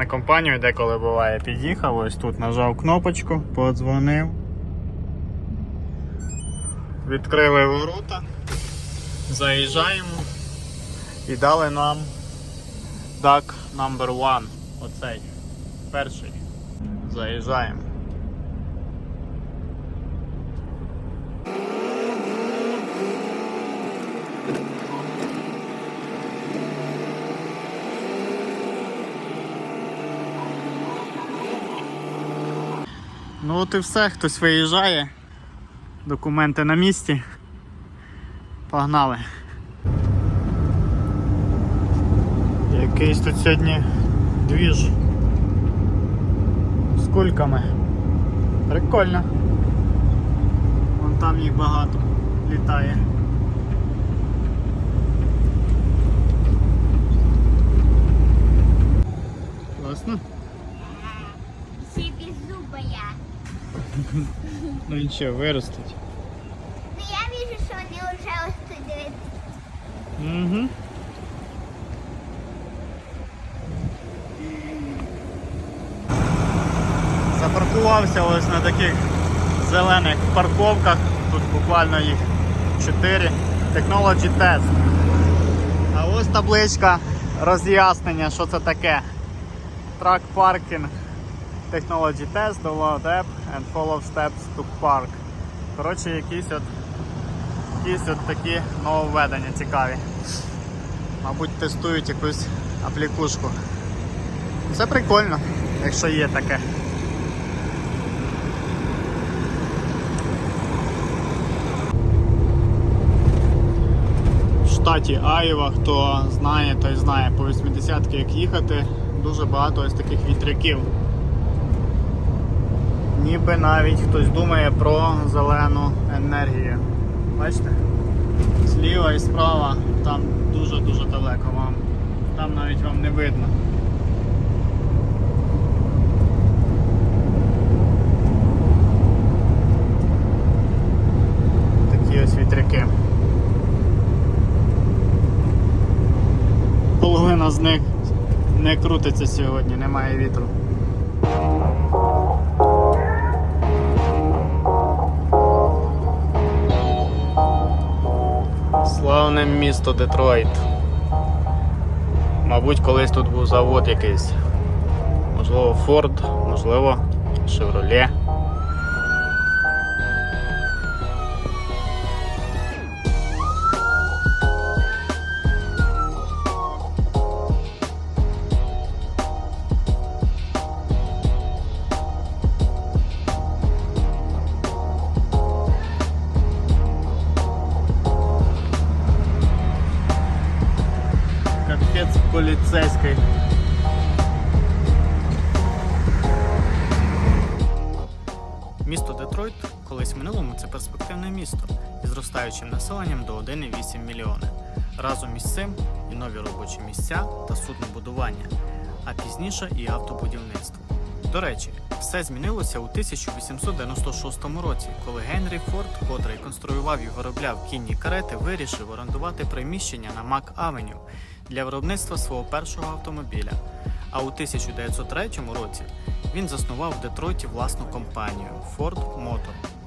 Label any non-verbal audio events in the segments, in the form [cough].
На компанію, деколи буває, під'їхав, ось тут нажав кнопочку, подзвонив. Відкрили ворота, заїжджаємо і дали нам DAC number 1 Оцей. Перший. Заїжджаємо. От і все, хтось виїжджає. Документи на місці. Погнали. Якийсь тут сьогодні двіж з кульками. Прикольно. Вон там їх багато літає. Класно? Ще беззубая. Ну нічого, виростуть. Ну я вижу, що вони вже ось тут дивляться. Угу. Запаркувався ось на таких зелених парковках. Тут буквально їх 4. Technology Test. А ось табличка роз'яснення, що це таке. Truck Parking Technology Test, download app and follow steps to park. Коротше, якісь от якісь от такі нововведення цікаві. Мабуть, тестують якусь аплікушку. Це прикольно, якщо є таке. В штаті Айва, хто знає, той знає по 80-ки як їхати, дуже багато ось таких вітряків. Ніби навіть хтось думає про зелену енергію. Бачите? Зліва і справа там дуже-дуже далеко вам. Там навіть вам не видно. Такі ось вітряки. Половина з них не крутиться сьогодні, немає вітру. Славне місто Детройт. Мабуть, колись тут був завод якийсь. Можливо, Форд, можливо, Chevrolet. Зростаючим населенням до 1,8 мільйони. Разом із цим і нові робочі місця та суднобудування, а пізніше і автобудівництво. До речі, все змінилося у 1896 році, коли Генрі Форд, котрий конструював і виробляв кінні карети, вирішив орендувати приміщення на Мак Авеню для виробництва свого першого автомобіля. А у 1903 році він заснував в Детройті власну компанію Ford Motor.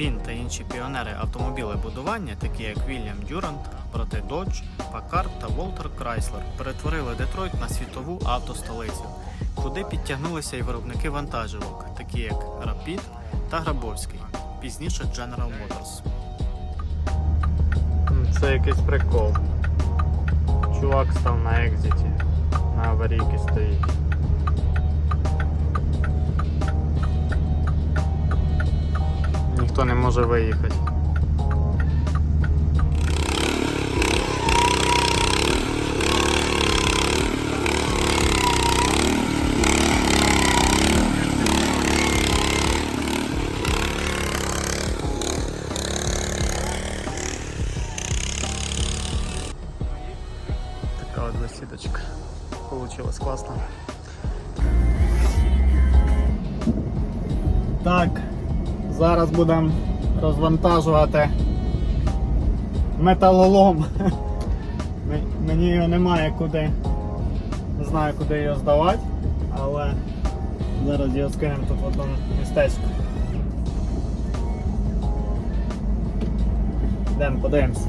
Він та інші піонери автомобілебудування, такі як Вільям Дюрант, брати Dodge, Packard та Волтер Крайслер, перетворили Детройт на світову автостолицю, куди підтягнулися і виробники вантажівок, такі як Rapid та Грабовський, пізніше General Motors. Це якийсь прикол. Чувак став на екзиті, на аварійці стоїть. Ніхто не може виїхати. Зараз будемо розвантажувати металолом. Мені його немає куди Не знаю, куди його здавати, але зараз його скинемо тут в одному містечку. Йдемо, подивимося.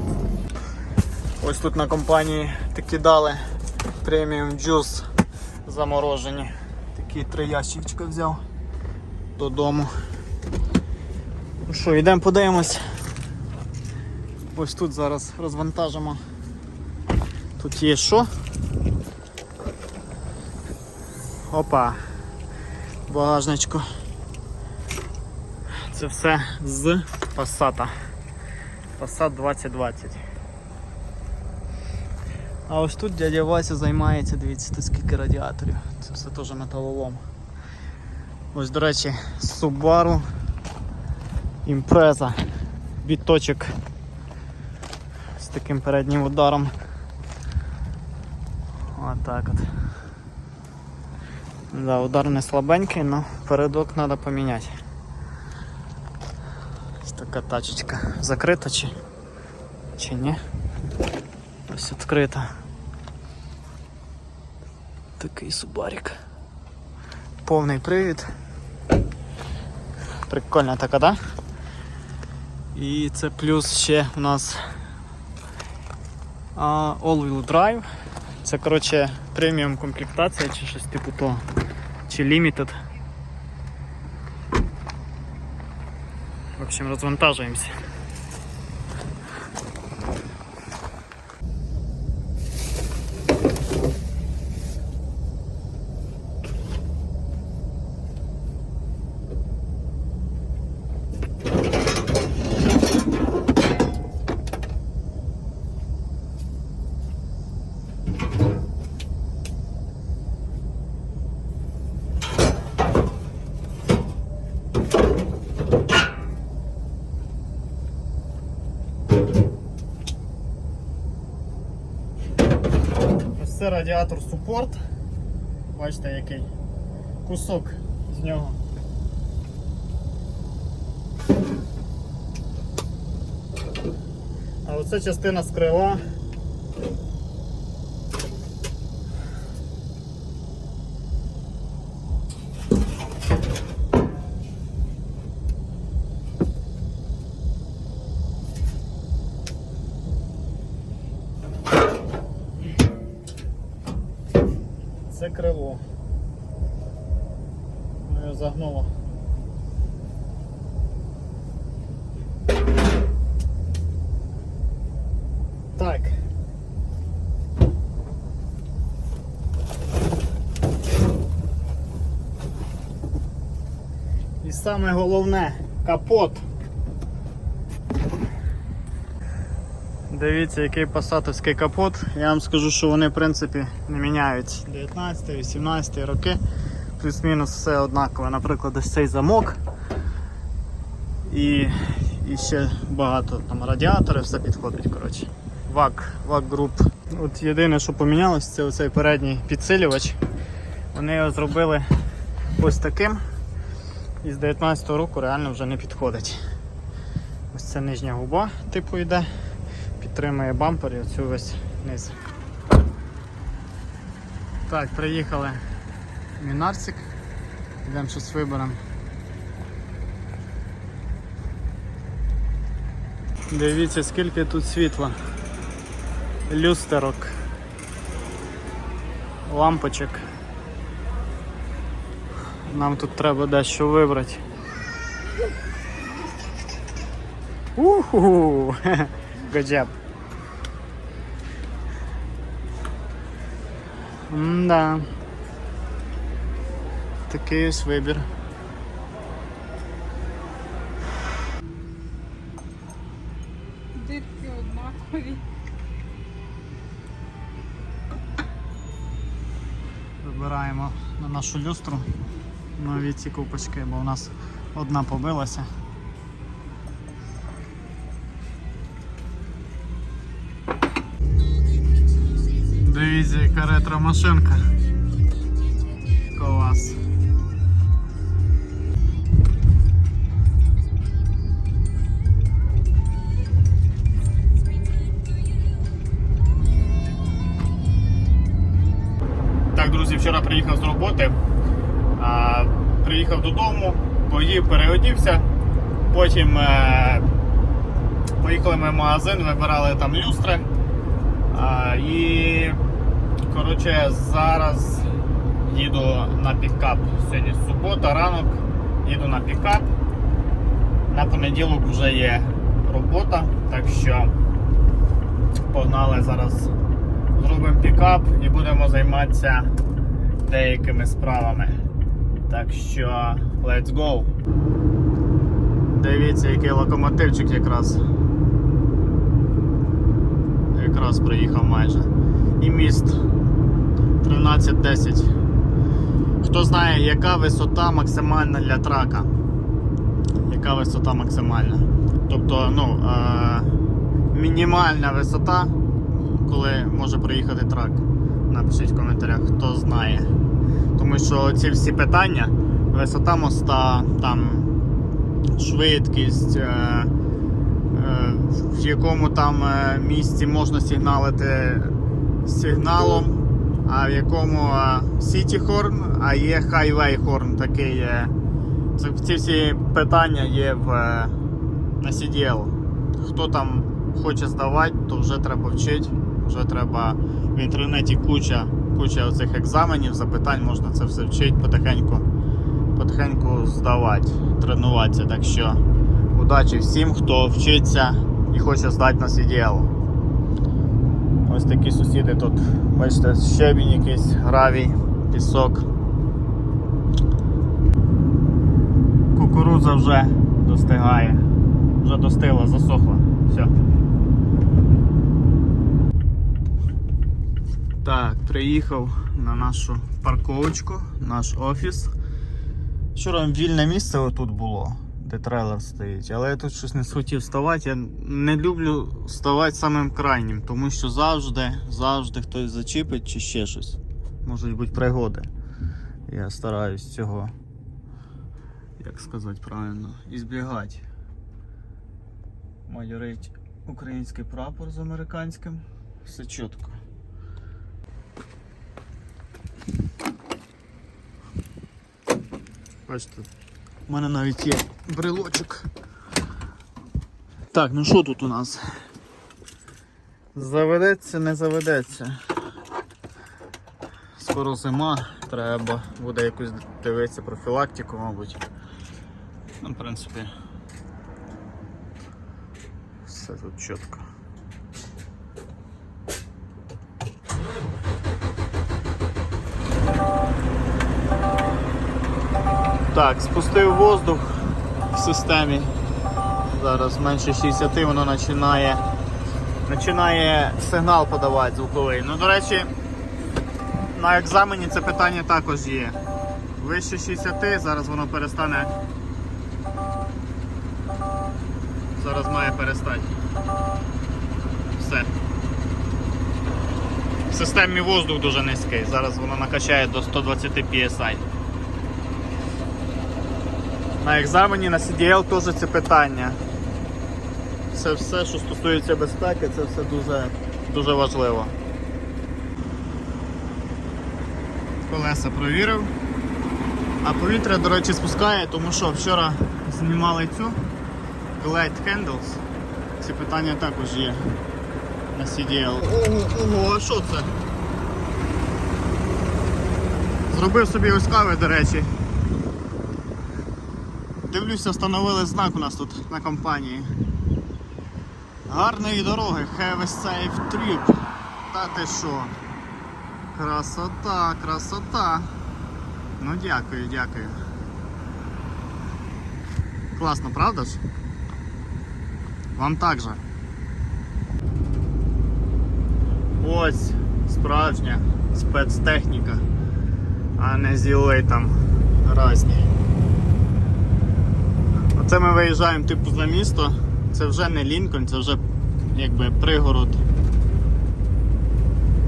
Ось тут на компанії такі дали преміум джус заморожені. Такі три ящичка взяв додому. Що, йдемо подивимось. Ось тут зараз розвантажимо. Тут є що? Опа. Багажничку. Це все з Passat. Passat 2020. А ось тут дядя Вася займається, дивіться, тут скільки радіаторів. Це все теж металолом. Ось, до речі, Subaru Impreza. Біточок з таким переднім ударом. Отак от. Да, удар не слабенький, але передок треба поміняти. Ось така тачечка. Закрита чи, чи ні? Ось відкрита. Такий субарик. Повний привід. Прикольна така, да? І це плюс ще у нас All-Wheel Drive. Це коротше преміум комплектація чи щось типу того. Чи Limited. В общем, розвантажуємося. Це радіатор супорт. Бачите який кусок з нього. А оце частина з крила. Це крило. Ну його загнуло. Так. І саме головне капот. Дивіться, який пасатовський капот. Я вам скажу, що вони в принципі не міняють 19-18 роки. Плюс-мінус все однакове. Наприклад, ось цей замок. І, і ще багато там радіаторів, все підходить. коротше. ВАК, ВАК груп. От єдине, що помінялось, це оцей передній підсилювач. Вони його зробили ось таким. І з 19-го року реально вже не підходить. Ось це нижня губа, типу йде підтримує бампер і оцю весь низ. Так, приїхали в Мінарсик. Йдемо щось виберемо. Дивіться, скільки тут світла. Люстерок. Лампочок. Нам тут треба дещо вибрати. Уху! [laughs] Good job. Да. Такий ось вибір. Дирки однакові. Вибираємо на нашу люстру нові ці купочки, бо у нас одна побилася. Дивіться, яка ретро машинка. Клас. Так, друзі, вчора приїхав з роботи, приїхав додому, поїв, переодівся. Потім е, поїхали ми в магазин, вибирали там люстри. А, і коротше, зараз їду на пікап. Сьогодні субота, ранок, їду на пікап. На понеділок вже є робота, так що погнали зараз зробимо пікап і будемо займатися деякими справами. Так що let's go. Дивіться, який локомотивчик якраз. Якраз приїхав майже. І міст 1310. Хто знає, яка висота максимальна для трака? Яка висота максимальна? Тобто, ну, е- мінімальна висота, коли може проїхати трак. Напишіть в коментарях, хто знає. Тому що ці всі питання, висота моста, там швидкість, е, е, в якому там е, місці можна сигналити сигналом, а в якому City Horn, а є Highway Horn, такий ці всі питання є в, на CDL. Хто там хоче здавати, то вже треба вчити. Вже треба в інтернеті куча, куча оцих екзаменів, запитань, можна це все вчити потихеньку, потихеньку здавати, тренуватися. Так що удачі всім, хто вчиться і хоче здати на CDL. Ось такі сусіди тут, бачите, щебінь якийсь, гравій, пісок. Кукурудза вже достигає. Вже достигла, засохла. Все. Так, приїхав на нашу парковочку, наш офіс. Вчора вільне місце отут було, де трейлер стоїть, але я тут щось не схотів вставати. Я не люблю вставати самим крайнім, тому що завжди, завжди хтось зачіпить чи ще щось. Можуть бути пригоди. Я стараюсь цього, як сказати правильно, ізбігати. Майорить український прапор з американським. Все чітко. Бачите, у мене навіть є брелочок. Так, ну що тут у нас? Заведеться, не заведеться. Скоро зима, треба буде якусь дивитися профілактику, мабуть. Ну, в принципі, все тут чітко. Так, спустив воздух в системі. Зараз менше 60 воно починає починає сигнал подавати звуковий. Ну, до речі, на екзамені це питання також є. Вище 60, зараз воно перестане. Зараз має перестати. Все. В системі воздух дуже низький. Зараз воно накачає до 120 PSI. На екзамені на CDL теж це питання. Це все, що стосується безпеки, це все дуже, дуже важливо. Колеса провірив. А повітря, до речі, спускає, тому що вчора знімали цю Glide Handles. Ці питання також є на CDL. Ого, ого, а що це? Зробив собі ось кави, до речі. Дивлюся, встановили знак у нас тут на компанії. Гарної дороги, have a safe trip. Та ти що? Красота, красота. Ну дякую, дякую. Класно, правда ж? Вам так же. Ось справжня спецтехніка, а не зіли там разні. Оце ми виїжджаємо типу за місто. Це вже не Лінкольн, це вже якби пригород.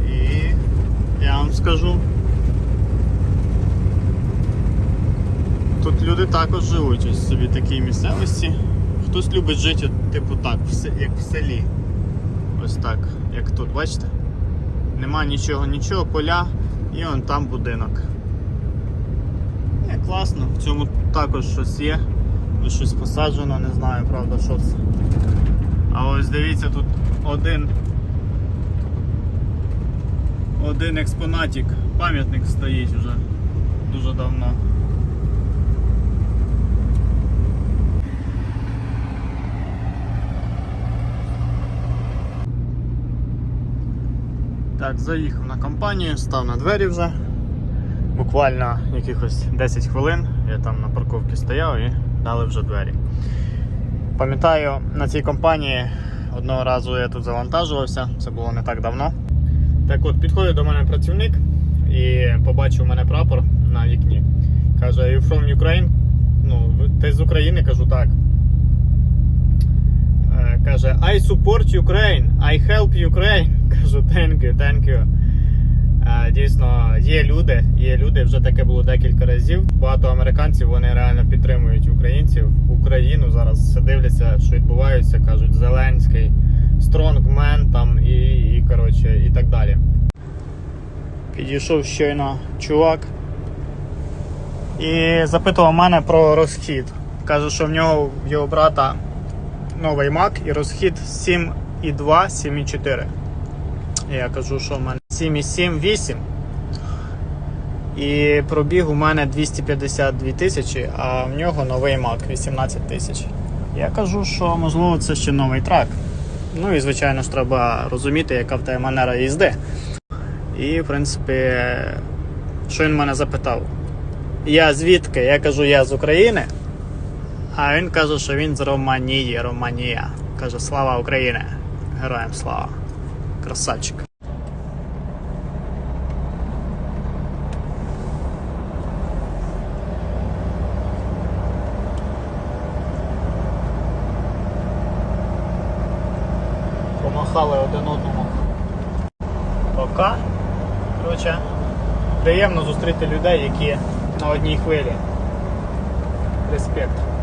І я вам скажу. Тут люди також живуть ось собі такій місцевості. Хтось любить жити, типу так, як в селі. Ось так, як тут, бачите? Нема нічого, нічого, поля І он там будинок. Е, класно, в цьому також щось є. Ось Щось посаджено, не знаю, правда, що це. А ось дивіться, тут один. Один експонатик, пам'ятник стоїть вже дуже давно. Так, заїхав на компанію, став на двері вже. Буквально якихось 10 хвилин. Я там на парковці стояв і дали вже двері. Пам'ятаю, на цій компанії одного разу я тут завантажувався, це було не так давно. Так от, підходить до мене працівник і побачив у мене прапор на вікні. Каже, you from Ukraine? Ну, ти з України? Кажу так. Е, Каже, I support Ukraine, I help Ukraine. [laughs] Кажу, thank you, thank you. Е, Дійсно, є люди, є люди, вже таке було декілька разів. Багато американців вони реально підтримують українців, Україну. Зараз все дивляться, що відбувається. кажуть, Зеленський, Стронгмен там і, і коротше, і так далі. Підійшов щойно чувак і запитував мене про розхід. Каже, що в нього в його брата новий Mac і розхід 7,2, 7,4. І Я кажу, що в мене 7,7, 8. І пробіг у мене 252 тисячі, а в нього новий Mac 18 тисяч. Я кажу, що можливо це ще новий трак. Ну і звичайно ж треба розуміти, яка в тебе манера їзди. І, в принципі, що він мене запитав? Я звідки? Я кажу, я з України. А він каже, що він з Романії, Романія. Каже, слава Україні! Героям слава! Красавчик. Помахали один одному. Пока. Коротше, приємно зустріти людей, які на одній хвилі. Респект.